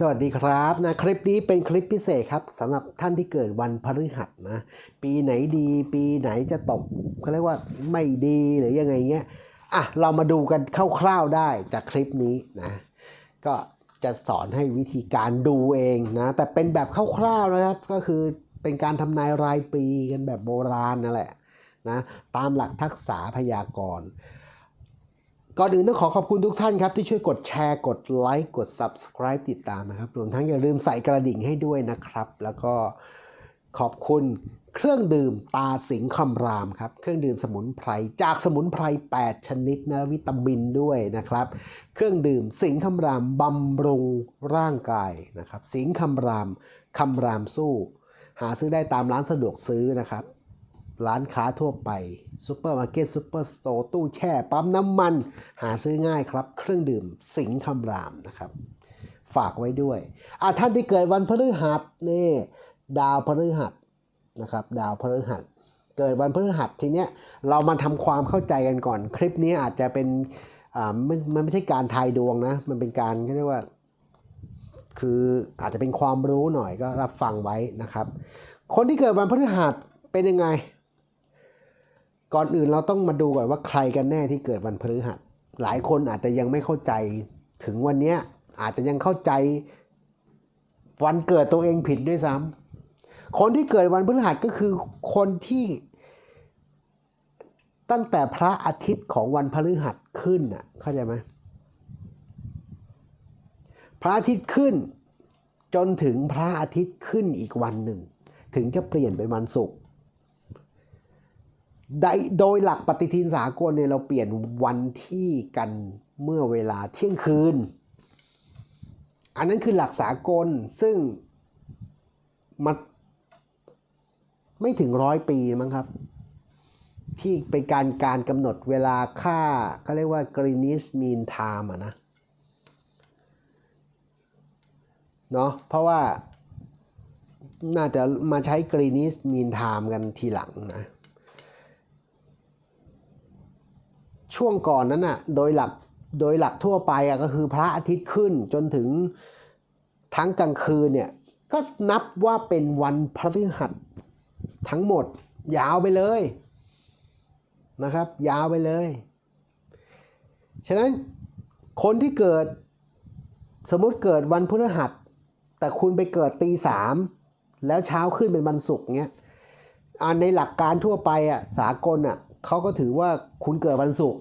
สวัสดีครับนะคลิปนี้เป็นคลิปพิเศษครับสำหรับท่านที่เกิดวันพฤหัสนะปีไหนดี ปีไหนจะตกเขาเรียกว่าไม่ดีหรือยังไงเงี้ยอะเรามาดูกันคร่าวๆได้จากคลิปนี้นะก็จะสอนให้วิธีการดูเองนะแต่เป็นแบบคร่าวๆนะครับก็คือเป็นการทำนายรายปีกันแบบโบราณนั่นแหละนะตามหลักทักษะพยากรณ์ ก่อนอื่นต้องขอขอบคุณทุกท่านครับ ที่ช่วยกดแชร์กดไลค์กด Subscribe ติดตามนะครับ รวมทั้งอย่าลืมใส่กระดิ่งให้ด้วยนะครับ แล้วก็ขอบคุณเครื่องดื่มตาสิงคำรามครับ เครื่องดื่มสมุนไพร จากสมุนไพร 8 ชนิดนะวิตามินด้วยนะครับ เครื่องดื่มสิงคำรามบำรุงร่างกายนะครับ สิงคำรามคำรามสู้ หาซื้อได้ตามร้านสะดวกซื้อนะครับ ร้านค้าทั่วไปซูเปอร์มาร์เก็ตซูเปอร์สโตร์ตู้แช่ปั๊มน้ำมัน หาซื้อง่ายครับ เครื่องดื่มสิงห์คำรามนะครับ ฝากไว้ด้วยอะท่านที่เกิดวันพฤหัสนี่ดาวพฤหัสนะครับ ดาวพฤหัสเกิดวันพฤหัสทีเนี้ยเรามาทำความเข้าใจกันก่อน คลิปนี้อาจจะเป็นอ่ามันมันไม่ใช่การทายดวงนะ มันเป็นการเรียกว่า คืออาจจะเป็นความรู้หน่อยก็รับฟังไว้นะครับ คนที่เกิดวันพฤหัสเป็นยังไง ก่อนอื่นเราต้องมาดูก่อนว่าใครกันแน่ที่เกิดวันพฤหัส หลายคนอาจจะยังไม่เข้าใจ ถึงวันนี้อาจจะยังเข้าใจวันเกิดตัวเองผิดด้วยซ้ำคนที่เกิดวันพฤหัสก็คือคนที่ตั้งแต่พระอาทิตย์ของวันพฤหัสขึ้นน่ะเข้าใจไหมพระอาทิตย์ขึ้น จนถึงพระอาทิตย์ขึ้นอีกวันหนึ่ง ถึงจะเปลี่ยนเป็นวันศุกร์ โดยหลักปฏิทินสากลเนี่ยเราเปลี่ยนวันที่กันเมื่อเวลาเที่ยงคืน อันนั้นคือหลักสากลซึ่งมันไม่ถึงร้อยปีมั้งครับ ที่เป็นการการกำหนดเวลาค่าเขาเรียกว่า Greenwich Mean Time อะนะเนาะเพราะว่าน่าจะมาใช้ Greenwich Mean Time กันทีหลังนะ ช่วงก่อนนั้นน่ะโดยหลักโดยหลักทั่วไปอะก็คือพระอาทิตย์ขึ้นจนถึงทั้งกลางคืนเนี่ยก็นับว่าเป็นวันพฤหัสทั้งหมดยาวไปเลยนะครับ ยาวไปเลย ฉะนั้นคนที่เกิดสมมติเกิดวันพฤหัส แต่คุณไปเกิดตีสามแล้วเช้าขึ้นเป็นวันศุกร์เงี้ยในหลักการทั่วไปอะสากลอะ เขาก็ถือว่าคุณเกิดวันศุกร์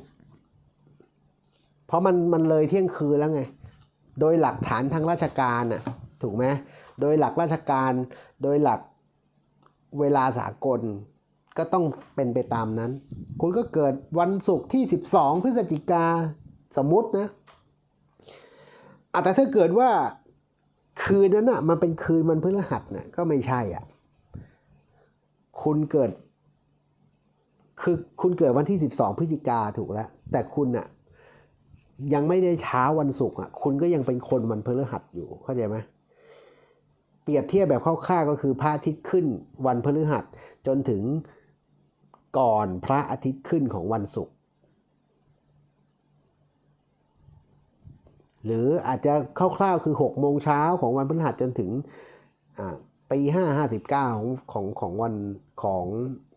เพราะมันมันเลยเที่ยงคืนแล้วไง โดยหลักฐานทางราชการน่ะถูกไหมโดยหลักราชการโดยหลักเวลาสากลก็ต้องเป็นไปตามนั้น คุณก็เกิดวันศุกร์ที่ 12 พฤศจิกาสมมุตินะอแต่ถ้าเกิดว่าคืนนั้นอะมันเป็นคืนมันพฤหัสเนี่ยก็ไม่ใช่อะ คุณเกิด คือคุณเกิดวันที่ 12 พฤศจิกาถูกแล้ว แต่คุณน่ะยังไม่ได้เช้าวันศุกร์อะคุณก็ยังเป็นคนวันพฤหัสอยู่เข้าใจไหมเปรียบเทียบแบบคร่าวๆก็คือพระอาทิตย์ขึ้นวันพฤหัสจนถึงก่อนพระอาทิตย์ขึ้นของวันศุกร์หรืออาจจะคร่าวๆคือ6โมงเช้าของวันพฤหัสจนถึงตีห้าห้าสิบเก้าของของของวันของ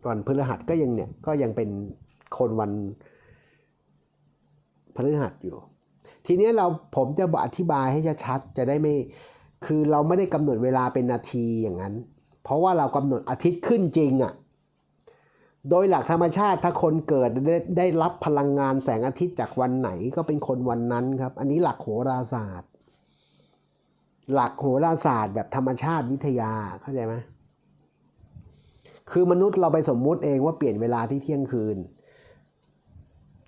วันพฤหัสก็ยังเนี่ยก็ยังเป็นคนวันพฤหัสอยู่ ทีนี้เราผมจะอธิบายให้ชัดจะได้ไม่คือเราไม่ได้กำหนดเวลาเป็นนาทีอย่างนั้น เพราะว่าเรากำหนดอาทิตย์ขึ้นจริงอะ่ะโดยหลักธรรมชาติถ้าคนเกิดได้ได้รับพลังงานแสงอาทิตย์จากวันไหนก็เป็นคนวันนั้นครับ อันนี้หลักโหราศาสตร์ หลักโหราศาสตร์แบบธรรมชาติวิทยาเข้าใจไหม คือมนุษย์เราไปสมมุติเองว่าเปลี่ยนเวลาที่เที่ยงคืน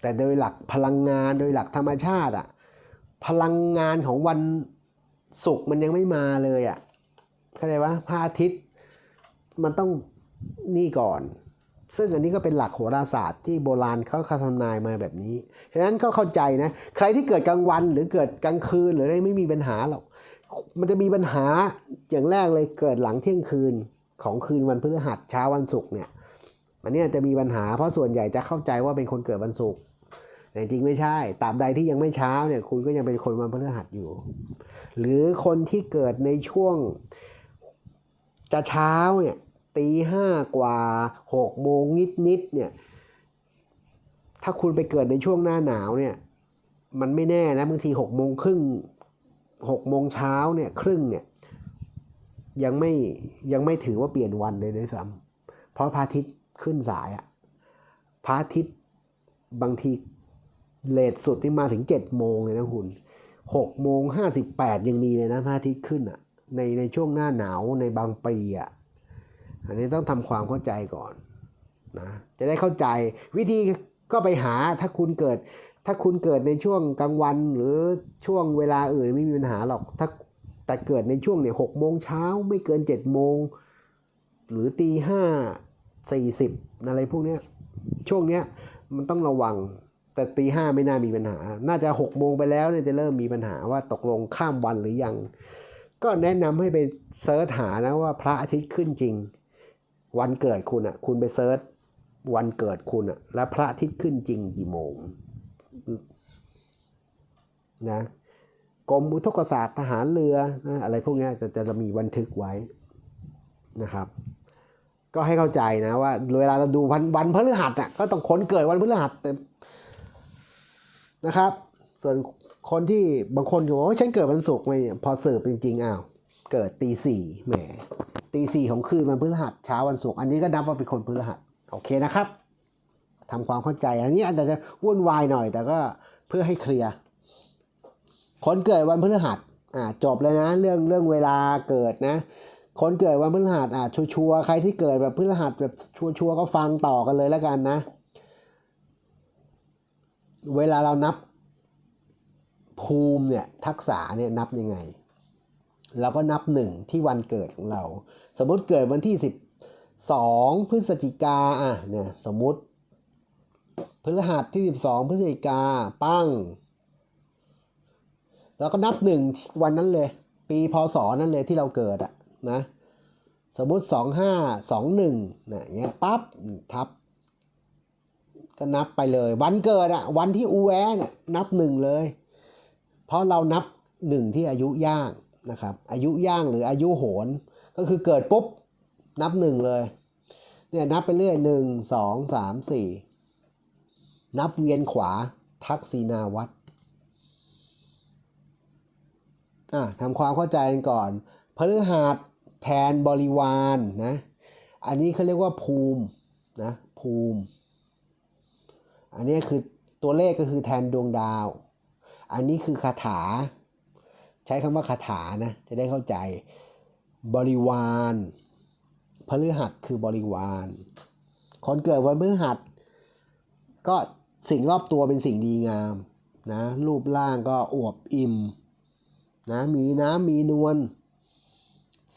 แต่โดยหลักพลังงานโดยหลักธรรมชาติอะพลังงานของวันศุกร์มันยังไม่มาเลยอะเข้าใจปะพระอาทิตย์มันต้องนี่ก่อน ซึ่งอันนี้ก็เป็นหลักโหราศาสตร์ที่โบราณเขาคำทำนายมาแบบนี้ ฉะนั้นก็เข้าใจนะ ใครที่เกิดกลางวันหรือเกิดกลางคืนหรืออะไรไม่มีปัญหาหรอก มันจะมีปัญหาอย่างแรกเลยเกิดหลังเที่ยงคืน ของคืนวันพฤหัสเช้าวันศุกร์เนี่ยอันเนี้ยจะมีปัญหาเพราะส่วนใหญ่จะเข้าใจว่าเป็นคนเกิดวันศุกร์แต่จริงไม่ใช่ตราบใดที่ยังไม่เช้าเนี่ยคุณก็ยังเป็นคนวันพฤหัสอยู่ หรือคนที่เกิดในช่วงจะเช้าเนี่ยตีห้ากว่าหกโมงนิดนิดๆเนี่ยถ้าคุณไปเกิดในช่วงหน้าหนาวเนี่ยมันไม่แน่นะบางทีหกโมงครึ่งหกโมงเช้าเนี่ยครึ่งเนี่ย ยังไม่ยังไม่ถือว่าเปลี่ยนวันเลยด้วยซ้ำเพราะพระอาทิตย์ขึ้นสายอะพระอาทิตย์บางทีเลทสุดที่มาถึงเจ็ดโมงเลยนะคุณหกโมงห้าสิบแปดยังมีเลยนะพระอาทิตย์ขึ้นอะในในช่วงหน้าหนาวในบางปีอะอันนี้ต้องทำความเข้าใจก่อนนะจะได้เข้าใจวิธีก็ไปหาถ้าคุณเกิด ถ้าคุณเกิดในช่วงกลางวันหรือช่วงเวลาอื่นไม่มีปัญหาหรอกถ้า แต่เกิดในช่วงเนี่ยหกโมงเช้าไม่เกินเจ็ดโมงหรือตีห้าสี่สิบอะไรพวกเนี้ยช่วงเนี้ยมันต้องระวังแต่ตีห้าไม่น่ามีปัญหา น่าจะหกโมงไปแล้วเนี่ยจะเริ่มมีปัญหาว่าตกลงข้ามวันหรือยัง ก็แนะนำให้ไปเซิร์ชหานะว่าพระอาทิตย์ขึ้นจริง วันเกิดคุณอะคุณไปเซิร์ชวันเกิดคุณอะแล้วพระอาทิตย์ขึ้นจริงกี่โมงนะ กรมอุทกศาสตร์ทหารเรือนะอะไรพวกนี้ยจะจะมีบันทึกไว้นะครับ ก็ให้เข้าใจนะว่าเวลาเราดูวันวันพฤหัสอะก็ต้องค้นเกิดวันพฤหัสแต่นะครับ ส่วนคนที่บางคนอยู่ว่าฉันเกิดวันศุกร์ไม่พอสืบจริงๆอ้าวเกิดตีสี่แหมตีสี่ของคืนวันพฤหัสเช้าวันศุกร์อันนี้ก็นับว่าเป็นคนพฤหัสโอเคนะครับทำความเข้าใจอันนี้อาจจะวุ่นวายหน่อยแต่ก็เพื่อให้เคลียร์ คนเกิดวันพฤหัสอ่าจบเลยนะเรื่องเรื่องเวลาเกิดนะ คนเกิดวันพฤหัสอ่าชัวร์ใครที่เกิดแบบพฤหัสแบบชัวร์ก็ฟังต่อกันเลยแล้วกันนะ เวลาเรานับภูมิเนี่ยทักษะเนี่ยนับยังไงเราก็นับหนึ่งที่วันเกิดของเรา สมมติเกิดวันที่สิบสองพฤศจิกาอะเนี่ยสมมติพฤหัสที่สิบสองพฤศจิกาปั้ง แล้วก็นับหนึ่งวันนั้นเลย ปีพศนั้นเลยที่เราเกิดอะนะสมมุติสองห้าสองหนึ่งนะเงี้ยปั๊บทับ ก็นับไปเลย วันเกิดอะวันที่อูแวเนี่นับหนึ่งเลย เพราะเรานับหนึ่งที่อายุย่างนะครับ อายุย่างหรืออายุโหน ก็คือเกิดปุ๊บ นับหนึ่งเลยเนี่ยนับไปเรื่อยหนึ่งสองสามสี่นับเวียนขวาทักษีนาวัตร อะ ทำความเข้าใจกันก่อนพฤหัสแทนบริวารนนะอันนี้เขาเรียกว่าภูมินะภูมิ อันนี้คือตัวเลขก็คือแทนดวงดาว อันนี้คือคาถา ใช้คำว่าคาถานะจะได้เข้าใจบริวารพฤหัสคือบริวารคนเกิดวันพฤหัส ก็สิ่งรอบตัวเป็นสิ่งดีงามนะรูปร่างก็อวบอิ่ม นะมีน้ำมีนวล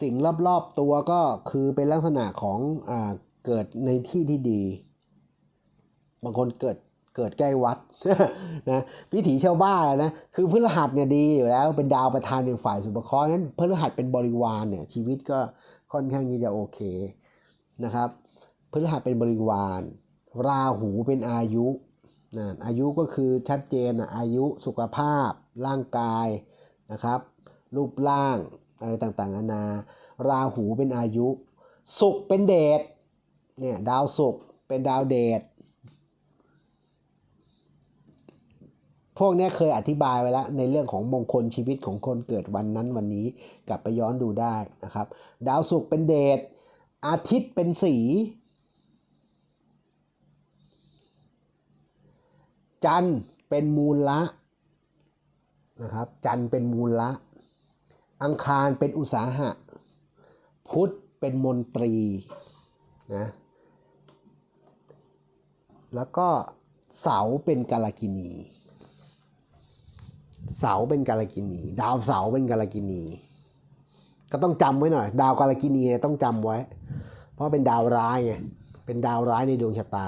สิ่งรอบๆตัวก็คือเป็นลักษณะของอ่าเกิดในที่ที่ดี บางคนเกิดเกิดใกล้วัดนะวิถีชาวบ้านนะคือพฤหัสเนี่ยดีอยู่แล้ว เป็นดาวประธานในฝ่ายสุภเคราะห์นั้นพฤหัสเป็นบริวารเนี่ยชีวิตก็ค่อนข้างที่จะโอเคนะครับพฤหัสเป็นบริวาร ราหูเป็นอายุนะอายุก็คือชัดเจนนะอายุสุขภาพ ร่างกาย นะครับ รูปร่างอะไรต่างๆนานา ราหูเป็นอายุ สุขเป็นเดชเนี่ยดาวสุขเป็นดาวเดชพวกนี้เคยอธิบายไว้แล้วในเรื่องของมงคลชีวิตของคนเกิดวันนั้นวันนี้กลับไปย้อนดูได้นะครับ ดาวสุขเป็นเดชอาทิตย์เป็นสี จันทร์เป็นมูลละ นะครับ จันเป็นมูลละ อังคารเป็นอุตสาหะ พุธเป็นมนตรีนะแล้วก็เสาเป็นกาลกินี เสาเป็นกาลกินี ดาวเสาเป็นกาลกินี ก็ต้องจำไว้หน่อย ดาวกาลกินีต้องจำไว้ เพราะเป็นดาวร้ายไงเป็นดาวร้ายในดวงชะตา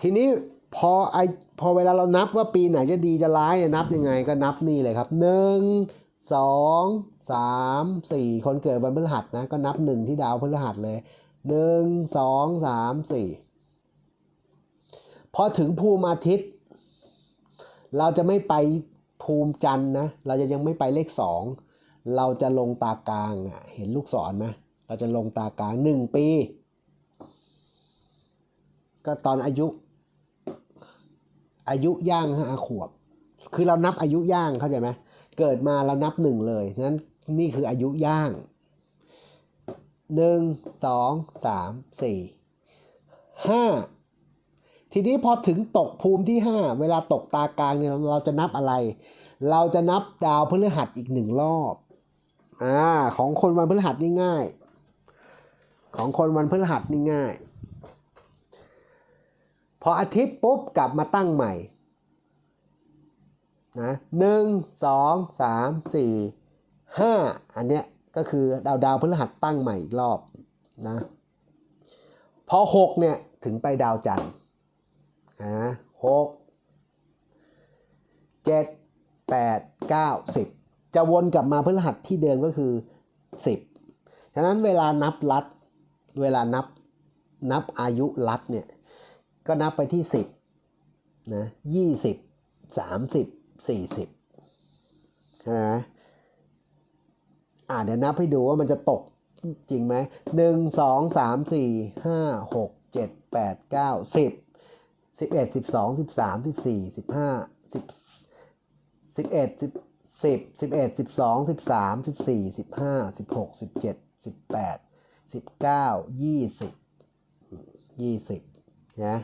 ทีนี้ พอไอพอเวลาเรานับว่าปีไหนจะดีจะร้ายเนี่ยนับยังไงก็นับนี่เลยครับหนึ่งสองสามสี่คนเกิดวันพฤหัสนะก็นับหนึ่งที่ดาวพฤหัสเลยหนึ่งสองสามสี่พอถึงภูมิอาทิตย์ เราจะไม่ไปภูมิจันทร์นะเราจะยังไม่ไปเลขสองเราจะลงตากลางอะเห็นลูกศรไหมเราจะลงตากลางหนึ่งปี ก็ตอนอายุ อายุย่างห้าขวบ คือเรานับอายุย่างเข้าใจไหมเกิดมาเรานับหนึ่งเลยนั้นนี่คืออายุย่างหนึ่งสองสามสี่ห้าทีนี้พอถึงตกภูมิที่ห้าเวลาตกตากลางเนี่ยเราเราจะนับอะไร เราจะนับดาวพฤหัสอีกหนึ่งรอบอ่าของคนวันพฤหัสนี่ง่าย ของคนวันพฤหัสนี่ง่าย พออาทิตย์ปุ๊บกลับมาตั้งใหม่นะหนึ่งสองสามสี่ห้าอันเนี้ยก็คือดาวดาวพฤหัสตั้งใหม่อีกรอบนะพอหกเนี่ยถึงไปดาวจันทร์นะหกเจ็ดแปดเก้าสิบจะวนกลับมาพฤหัสที่เดิมก็คือสิบฉะนั้นเวลานับลัดเวลานับนับอายุลัดเนี่ย ก็นับไปที่ 10นะ20 30 40นะอ่าเดี๋ยวนับให้ดูว่ามันจะตกจริงไหมหนึ่งสองสามสี่ห้าหกเจ็ดแปดเก้าสิบสิบเอ็ดสิบสองสิบสามสิบสี่สิบห้าสิบสิบเอ็ดสิบสิบสิบเอ็ดสิบสองสิบสามสิบสี่สิบห้าสิบหกสิบเจ็ดสิบแปดสิบเก้ายี่สิบยี่สิบนะ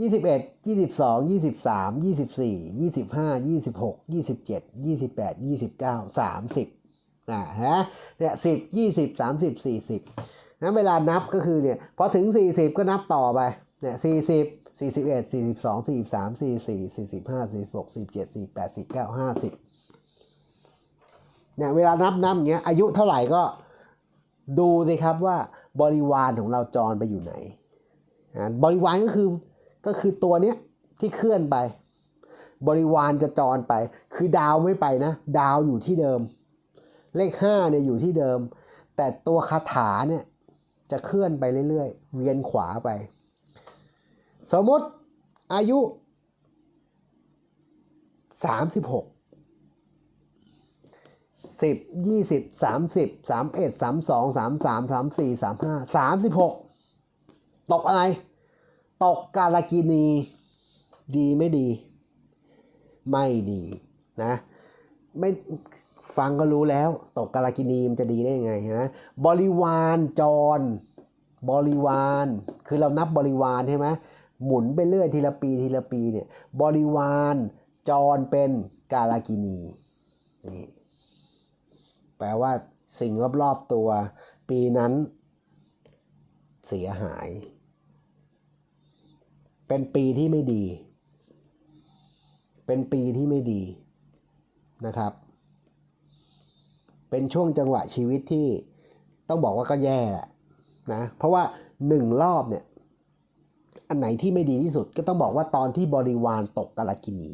ยี่สิบเอ็ดยี่สิบสองยี่สิบสามยี่สิบสี่ยี่สิบห้ายี่สิบหกยี่สิบเจ็ดยี่สิบแปดยี่สิบเก้าสามสิบนะฮะเนี่ยสิบยี่สิบสามสิบสี่สิบนั้นเวลานับก็คือเนี่ยพอถึงสี่สิบก็นับต่อไปเนี่ยสี่สิบสี่สิบเอ็ดสี่สิบสองสี่สิบสามสี่สี่สี่สิบห้าสี่สิบหกสี่สิบเจ็ดสี่แปดสี่เก้าห้าสิบเนี่ยเวลานับนับเงี้ยอายุเท่าไหร่ก็ดูสิครับว่าบริวารของเราจรไปอยู่ไหนบริวารก็คือ ก็คือตัวเนี้ยที่เคลื่อนไป บริวารจะจรไป คือดาวไม่ไปนะ ดาวอยู่ที่เดิม เลขห้าเนี่ยอยู่ที่เดิม แต่ตัวคาถาเนี่ยจะเคลื่อนไปเรื่อยๆ เวียนขวาไป สมมติอายุ 36 10 20 30 31 32 33 34 35 36 ตกอะไร ตกกาลกินีดีไม่ดี ไม่ดีนะไม่ฟังก็รู้แล้ว ตกกาลกินีมันจะดีได้ยังไงฮะบริวารจร บริวาร คือเรานับบริวารใช่ไหมหมุนไปเรื่อยทีละปีทีละปีเนี่ยบริวารจรเป็นกาลกินีนี่แปลว่าสิ่งรอบๆตัวปีนั้นเสียหาย เป็นปีที่ไม่ดี เป็นปีที่ไม่ดีนะครับ เป็นช่วงจังหวะชีวิตที่ต้องบอกว่าก็แย่แหละนะเพราะว่าหนึ่งรอบเนี่ย อันไหนที่ไม่ดีที่สุดก็ต้องบอกว่าตอนที่บริวารตกกาลกินี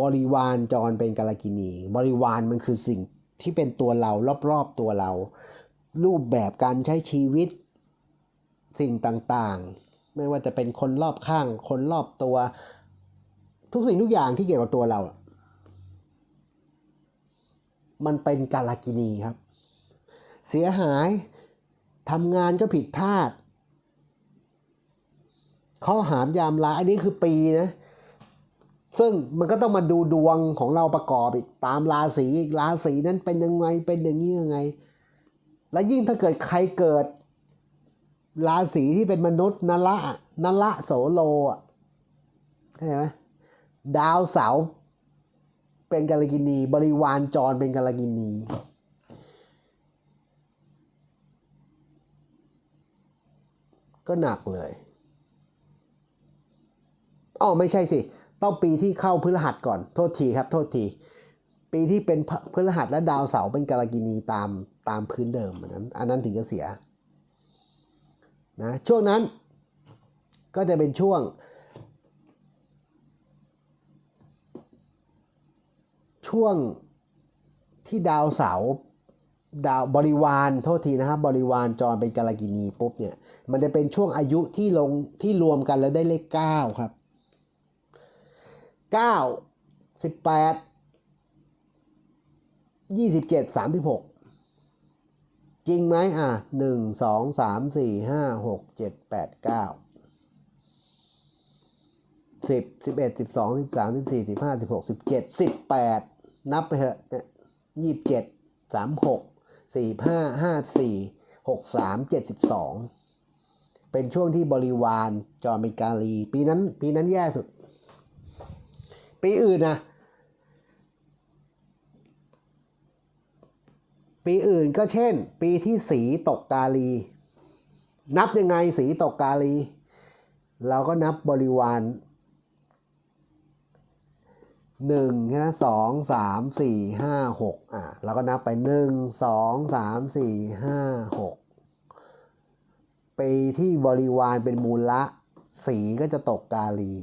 บริวารจรเป็นกาลกินี บริวารมันคือสิ่งที่เป็นตัวเรารอบๆตัวเรา รูปแบบการใช้ชีวิตสิ่งต่างๆ ไม่ว่าจะเป็นคนรอบข้าง คนรอบตัว ทุกสิ่งทุกอย่างที่เกี่ยวกับตัวเรา มันเป็นกาลกินีครับ เสียหายทำงานก็ผิดพลาด ข้อหามยามลาอันนี้คือปีนะ ซึ่งมันก็ต้องมาดูดวงของเราประกอบอีกตามราศีอีกราศีนั้นเป็นยังไงเป็นอย่างนี้ยังไง และยิ่งถ้าเกิดใครเกิด ราศีที่เป็นมนุษย์นละนละโสโลอะเข้าใจไหมดาวเสาร์เป็นกาลกินี บริวารจรเป็นกาลกินี ก็หนักเลยอ๋อไม่ใช่สิ ต้องปีที่เข้าพฤหัสก่อน โทษทีครับ โทษที ปีที่เป็นพพฤหัสและดาวเสาร์เป็นกาลกินีตามตามพื้นเดิมอันนั้น อันนั้นถึงจะเสีย นะช่วงนั้นก็จะเป็นช่วง ช่วงที่ดาวเสาดาวบริวารโทษทีนะครับบริวารจรเป็นกาลกินีปุ๊บเนี่ยมันจะเป็นช่วงอายุที่ลงที่รวมกันแล้วได้เลข 9 ครับ 9 18 27 36 จริงไหมอะ1 2 3 4 5 6 7 8 9สิบสิบเอ็ดสิบสองสิบสามสิบสี่สิบห้าสิบหกสิบเจ็ดสิบแปดนับไปเถอะเนี่ยยี่สิบเจ็ดสามหกสี่ห้าห้าสี่หกสามเจ็ดสิบสองเป็นช่วงที่บริวารจอมเป็นกาลี ปีนั้นปีนั้นแย่สุด ปีอื่นนะ ปีอื่นก็เช่น ปีที่สีตกกาลี นับยังไงสีตกกาลี เราก็นับบริวารหนึ่งนะสองสามสี่ห้าหกอะเราก็นับไปหนึ่งสองสามสี่ห้าหกปีที่บริวารเป็นมูลละ สีก็จะตกกาลี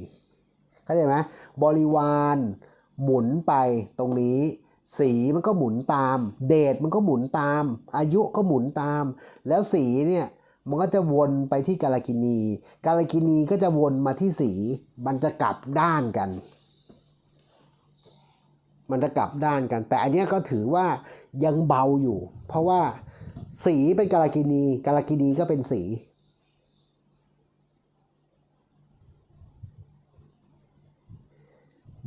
เข้าใจไหมบริวารหมุนไปตรงนี้ สีมันก็หมุนตาม เดทมันก็หมุนตาม อายุก็หมุนตาม แล้วสีเนี่ยมันก็จะวนไปที่กาลกินี กาลกินีก็จะวนมาที่สี มันจะกลับด้านกัน มันจะกลับด้านกัน แต่อันนี้ก็ถือว่ายังเบาอยู่ เพราะว่าสีเป็นกาลกินี กาลกินีก็เป็นสี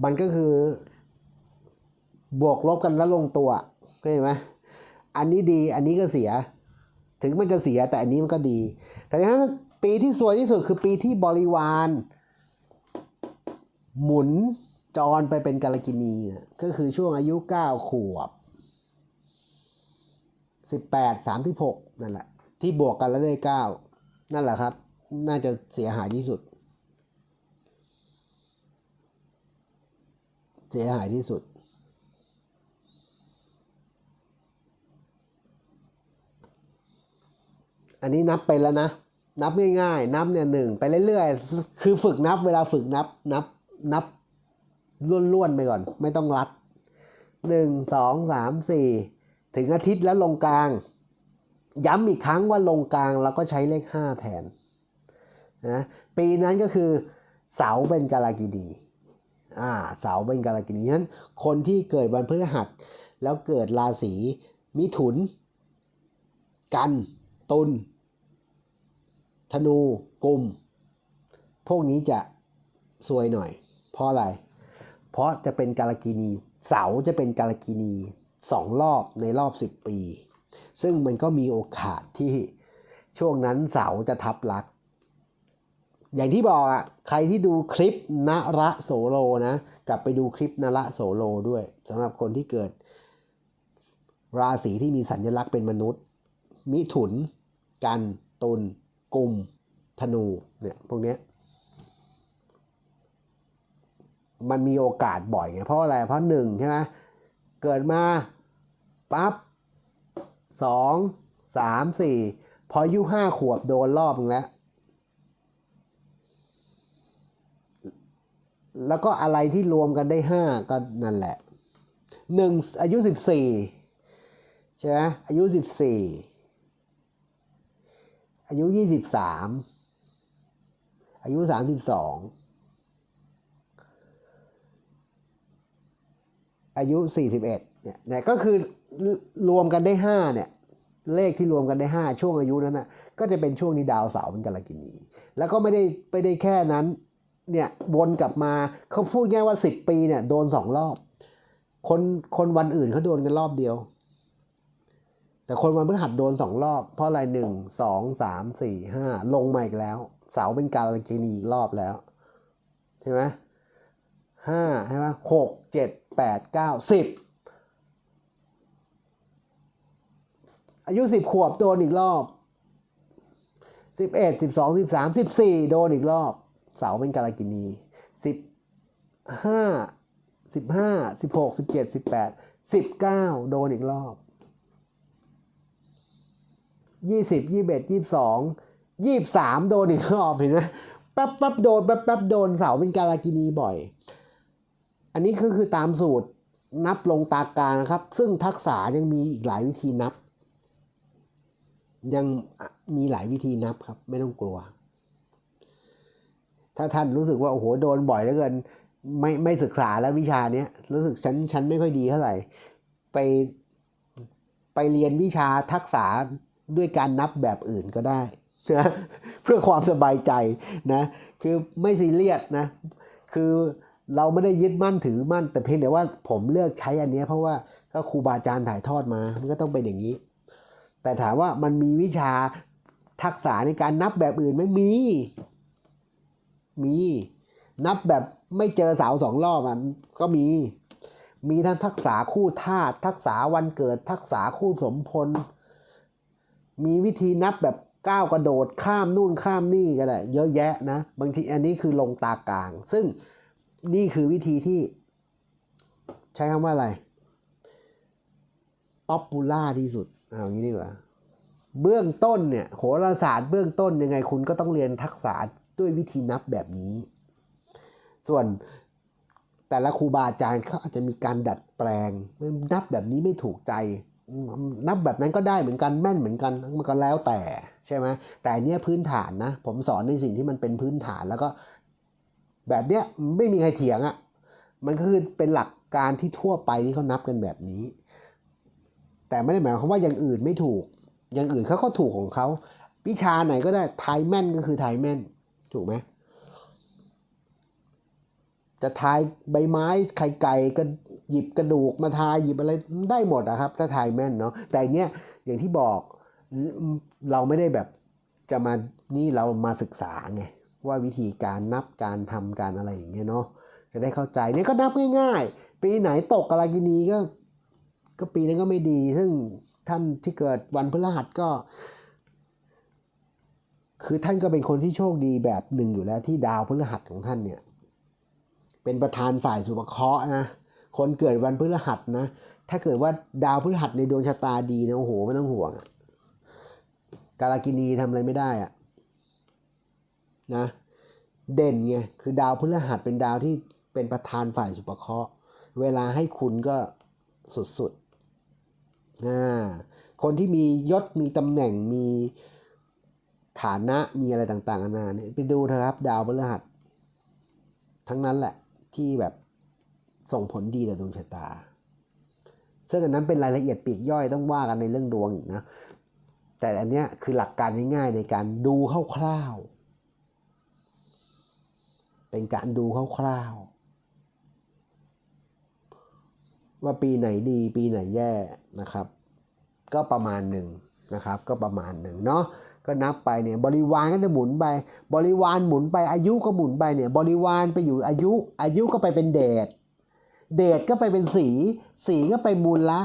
มันก็คือ บวกลบกันแล้วลงตัวเข้าใจไหมอันนี้ดีอันนี้ก็เสีย ถึงมันจะเสียแต่อันนี้มันก็ดี แต่ฉะนั้นปีที่สวยที่สุดคือปีที่บริวาร หมุนจรไปเป็นกาลกินีนะก็คือช่วงอายุ 9 ขวบ 18 36 นั่นแหละ ที่บวกกันแล้วได้ 9 นั่นแหละครับ น่าจะเสียหายที่สุด เสียหายที่สุด อันนี้นับไปแล้วนะ นับง่ายๆ นับเนี่ยหนึ่งไปเรื่อยๆ คือฝึกนับเวลาฝึกนับนับนับล้วนๆไปก่อน ไม่ต้องรัดหนึ่งสองสามสี่ถึงอาทิตย์แล้วลงกลาง ย้ำอีกครั้งว่าลงกลางเราก็ใช้เลขห้าแทนนะปีนั้นก็คือเสาเป็นกาลากินีอ่าเสาเป็นกาลากินีฉะนั้นคนที่เกิดวันพฤหัส แล้วเกิดราศีมิถุน กัน ตุลธนูกุม พวกนี้จะซวยหน่อย เพราะอะไร เพราะจะเป็นกาลกินีเสาจะเป็นกาลกินีสองรอบในรอบ 10 ปี ซึ่งมันก็มีโอกาสที่ช่วงนั้นเสาจะทับลัก อย่างที่บอกอะใครที่ดูคลิปนระโสโลนะ กลับไปดูคลิปนระโสโลด้วยสำหรับคนที่เกิด ราศีที่มีสัญลักษณ์เป็นมนุษย์ มิถุน กันตุลกลุ่มธนูเนี่ยพวกเนี้ยมันมีโอกาสบ่อยไงเพราะอะไรเพราะหนึ่งใช่ไหมเกิดมาปั๊บสองสามสี่พออายุห้าขวบโดนรอบนึงแล้ว แล้วก็อะไรที่รวมกันได้ห้าก็นั่นแหละหนึ่งอายุสิบสี่ใช่ไหมอายุสิบสี่ อายุยี่สิบสามอายุสามสิบสองอายุสี่สิบเอ็ดเนี่ยเนี่ยก็คือรวมกันได้ห้าเนี่ย เลขที่รวมกันได้ห้าช่วงอายุนั้นนะก็จะเป็นช่วงนี้ดาวเสาร์เป็นกาลกินีแล้วก็ไม่ได้ไม่ได้แค่นั้นเนี่ยวนกลับมาเขาพูดง่ายว่า 10 ปีเนี่ยโดนสองรอบ คนคนวันอื่นเขาโดนกันรอบเดียว แต่คนวันพฤหัสโดนสองรอบ เพราะอะไรหนึ่งสองสามสี่ห้าลงมาอีกแล้ว เสาเป็นการกินีอีกรอบแล้ว ใช่ไหมห้าใช่ไหมหกเจ็ดแปดเก้าสิบอายุสิบขวบโดนอีกรอบสิบเอ็ดสิบสองสิบสามสิบสี่โดนอีกรอบ เสาเป็นกาลกินีสิบห้าสิบห้าสิบหกสิบเจ็ดสิบแปดสิบเก้าโดนอีกรอบ ยี่สิบยี่สิบเอ็ดยี่สิบสองยี่สิบสามโดนอีกรอบเห็นไหมแป๊บแป๊บโดนแป๊บแป๊บโดนเสาเป็นกาลกินีบ่อย อันนี้ก็คือตามสูตรนับลงตากานะครับ ซึ่งทักษะยังมีอีกหลายวิธีนับ ยังมีหลายวิธีนับครับ ไม่ต้องกลัว ถ้าท่านรู้สึกว่าโอ้โหโดนบ่อยเหลือเกินไม่ไม่ศึกษาแล้ววิชาเนี้ยรู้สึกฉันฉันไม่ค่อยดีเท่าไหร่ ไปไปเรียนวิชาทักษะ ด้วยการนับแบบอื่นก็ได้นะเพื่อความสบายใจนะคือไม่ซีเรียสนะคือเราไม่ได้ยึดมั่นถือมั่น แต่เพียงแต่ว่าผมเลือกใช้อันนี้เพราะว่าก็ครูบาอาจารย์ถ่ายทอดมามันก็ต้องเป็นอย่างนี้ แต่ถามว่ามันมีวิชาทักษะในการนับแบบอื่นไหมมี มี นับแบบไม่เจอสาวสองรอบอะก็มี มีทั้งทักษะคู่ธาตุทักษะวันเกิด ทักษะคู่สมพล มีวิธีนับแบบก้าวกระโดดข้ามนู่นข้ามนี่ก็ได้เยอะแยะนะ บางทีอันนี้คือลงตากลาง ซึ่งนี่คือวิธีที่ ใช้คำว่าอะไรป๊อปปูล่าที่สุดเอางี้ดีกว่า เบื้องต้นเนี่ยโหราศาสตร์เบื้องต้นยังไงคุณก็ต้องเรียนทักษะด้วยวิธีนับแบบนี้ ส่วนแต่ละครูบาอาจารย์เขาอาจจะมีการดัดแปลงนับแบบนี้ไม่ถูกใจ นับแบบนั้นก็ได้เหมือนกันแม่นเหมือนกันมันก็แล้วแต่ใช่ไหมแต่เนี้ยพื้นฐานนะ ผมสอนในสิ่งที่มันเป็นพื้นฐานแล้วก็ แบบเนี้ยไม่มีใครเถียงอะ่ะมันก็คือเป็นหลักการที่ทั่วไปที่เขานับกันแบบนี้ แต่ไม่ได้หมายความว่าอย่างอื่นไม่ถูก อย่างอื่นเขาก็ถูกของเขาวิชาไหนก็ได้ทายแม่นก็คือทายแม่น ถูกไหมจะทายใบไม้ไข่ไก่ก็ หยิบกระดูกมาทาหยิบอะไรได้หมดอะครับ ถ้าทายแม่นเนาะแต่เนี้ยอย่างที่บอกเราไม่ได้แบบจะมานี่เรามาศึกษาไงว่าวิธีการนับการทำการอะไรอย่างเงี้ยเนาะจะได้เข้าใจเนี่ยก็นับง่าย ๆ ปีไหนตกกรากินีก็ ก็ปีนั้นก็ไม่ดี ซึ่งท่านที่เกิดวันพฤหัสก็ คือท่านก็เป็นคนที่โชคดีแบบหนึ่งอยู่แล้วที่ดาวพฤหัสของท่านเนี่ย เป็นประธานฝ่ายสุภเคราะห์นะ คนเกิดวันพฤหัสนะ ถ้าเกิดว่าดาวพฤหัสในดวงชะตาดีนะโอ้โหไม่ต้องห่วงอะกาลกินีทำอะไรไม่ได้อะนะเด่นไงคือดาวพฤหัสเป็นดาวที่เป็นประธานฝ่ายสุภเคราะห์เวลาให้คุณก็สุดๆนะคนที่มียศมีตำแหน่งมีฐานะมีอะไรต่างๆนานาเนี่ยไปดูเถอะครับ ดาวพฤหัส ทั้งนั้นแหละที่แบบ ส่งผลดีต่อดวงชะตา ซึ่งอันนั้นเป็นรายละเอียดปีกย่อยต้องว่ากันในเรื่องดวงอีกนะ แต่อันเนี้ยคือหลักการง่ายๆในการดูคร่าวๆ เป็นการดูคร่าวๆ ว่าปีไหนดีปีไหนแย่นะครับ ก็ประมาณหนึ่งนะครับ ก็ประมาณหนึ่งเนาะก็นับไปเนี่ยบริวารก็จะหมุนไป บริวารหมุนไปอายุก็หมุนไปเนี่ยบริวารไปอยู่อายุอายุก็ไปเป็นเดช เดชก็ไปเป็นสี สีก็ไปมูลละ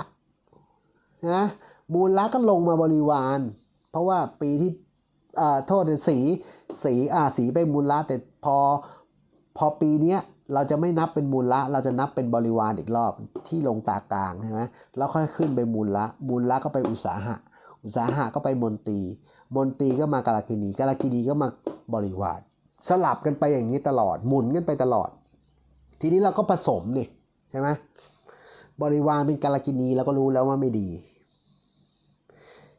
นะมูลละก็ลงมาบริวาร เพราะว่าปีที่อ่าโทษสีสีอ่าสีไปมูลละแต่พอพอปีเนี้ยเราจะไม่นับเป็นมูลละ เราจะนับเป็นบริวารอีกรอบที่ลงตากลางใช่ไหมแล้วค่อยขึ้นไปมูลละ มูลละก็ไปอุตสาหะ อุตสาหะก็ไปมนตรี มนตรีก็มากาลกินีกาลกินีก็มาบริวาร สลับกันไปอย่างนี้ตลอด หมุนกันไปตลอด ทีนี้เราก็ผสมนี่ใช่ไหมบริวารเป็นกาลกินีเราก็รู้แล้วว่าไม่ดี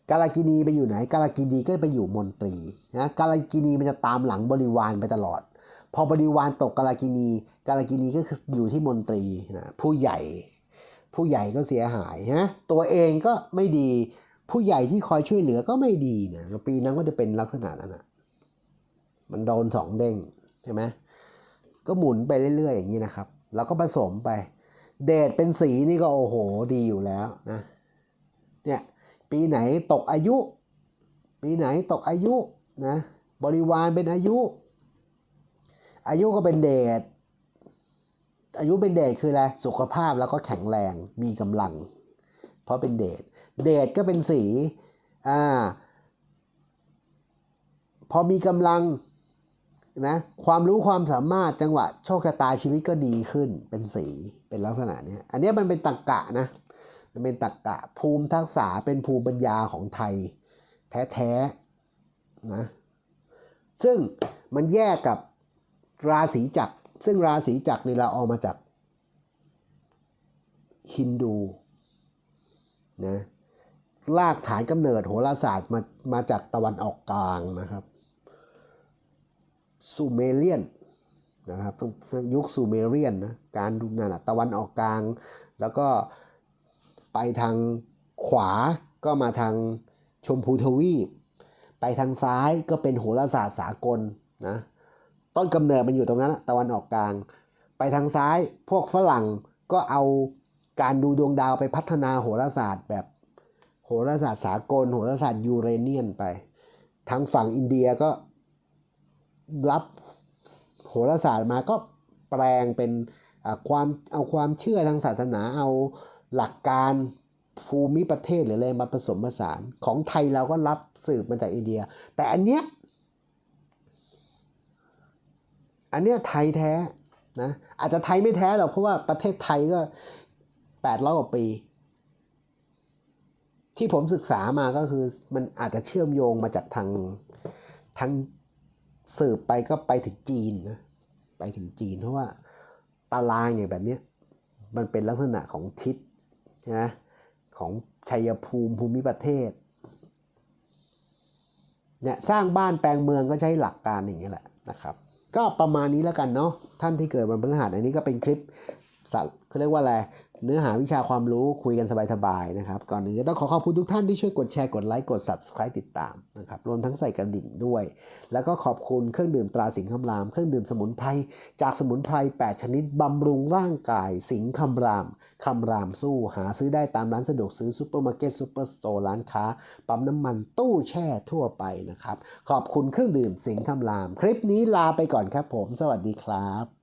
กาลกินีไปอยู่ไหน กาลกินีก็ไปอยู่มนตรีนะกาลกินีมันจะตามหลังบริวารไปตลอด พอบริวารตกกาลกินี กาลกินีก็คืออยู่ที่มนตรีนะผู้ใหญ่ ผู้ใหญ่ก็เสียหายนะตัวเองก็ไม่ดี ผู้ใหญ่ที่คอยช่วยเหลือก็ไม่ดีนะปีนั้นก็จะเป็นลักษณะนั้นนะมันโดนสองเด้งใช่ไหมก็หมุนไปเรื่อยๆอย่างนี้นะครับ แล้วก็ผสมไป เดทเป็นสีนี่ก็โอ้โหดีอยู่แล้วนะเนี่ยปีไหนตกอายุ ปีไหนตกอายุนะบริวารเป็นอายุ อายุก็เป็นเดทอายุเป็นเดทคืออะไรสุขภาพแล้วก็แข็งแรงมีกำลัง เพราะเป็นเดทเดทก็เป็นสีอ่าพอมีกำลังนะความรู้ความสามารถจังหวะโชคชะตาชีวิตก็ดีขึ้นเป็นสี เป็นลักษณะนี้อันนี้มันเป็นตรกกะนะ มันเป็นตรรกกะภูมิทักษะเป็นภูมิปัญญาของไทย แท้ๆนะซึ่งมันแยกกับราศีจักร ซึ่งราศีจักรนี่เราเอามาจากฮินดูนะลากฐานกำเนิดโหราศาสตร์มามาจากตะวันออกกลางนะครับ ซูเมเรียน นะครับต้องยุคซูเมเรียนนะการดูนั่นะตะวันออกกลาง แล้วก็ไปทางขวาก็มาทางชมพูทวีป ไปทางซ้ายก็เป็นโหราศาสตร์สากลนะต้นกำเนิดมันอยู่ตรงนั้นตะวันออกกลาง ไปทางซ้ายพวกฝรั่งก็เอาการดูดวงดาวไปพัฒนาโหราศาสตร์แบบโหราศาสตร์สากล โหราศาสตร์ยูเรเนียนไป ทางฝั่งอินเดียก็รับโห ราศาสตร์มาก็แปลงเป็นความเอาความเชื่อทางศาสนาเอาหลักการภูมิประเทศหรืออะไรมาผสมผสานของไทยเราก็รับสืบมาจากอินเดีย แต่อันเนี้ยอันเนี้ยไทยแท้นะอาจจะไทยไม่แท้หรอกเพราะว่าประเทศไทยก็แปดร้อยกว่าปี ที่ผมศึกษามาก็คือมันอาจจะเชื่อมโยงมาจากทางทางสืบไปก็ไปถึงจีนนะ ไปถึงจีน เพราะว่าตารางอย่างแบบนี้มันเป็นลักษณะของทิศนะของชัยภูมิภูมิประเทศเนี่ยสร้างบ้านแปลงเมืองก็ใช้หลักการอย่างนี้ยแหละนะครับ ก็ประมาณนี้แล้วกันเนาะท่านที่เกิดวันพฤหัสอันนี้ก็เป็นคลิปสัตว์เขาเรียกว่าอะไร เนื้อหาวิชาความรู้คุยกันสบายๆนะครับ ก่อนอื่นก็ต้องขอขอบคุณทุกท่านที่ช่วยกดแชร์กดไลค์กด subscribe ติดตามนะครับรวมทั้งใส่กระดิ่งด้วย แล้วก็ขอบคุณเครื่องดื่มตราสิงห์คำราม เครื่องดื่มสมุนไพรจากสมุนไพร 8 ชนิดบำรุงร่างกาย สิงห์คำรามคำรามสู้หาซื้อได้ตามร้านสะดวกซื้อซูเปอร์มาร์เก็ตซูเปอร์สโตร์ร้านค้าปั๊มน้ำมันตู้แช่ทั่วไปนะครับขอบคุณเครื่องดื่มสิงห์คำราม คลิปนี้ลาไปก่อนครับผม สวัสดีครับ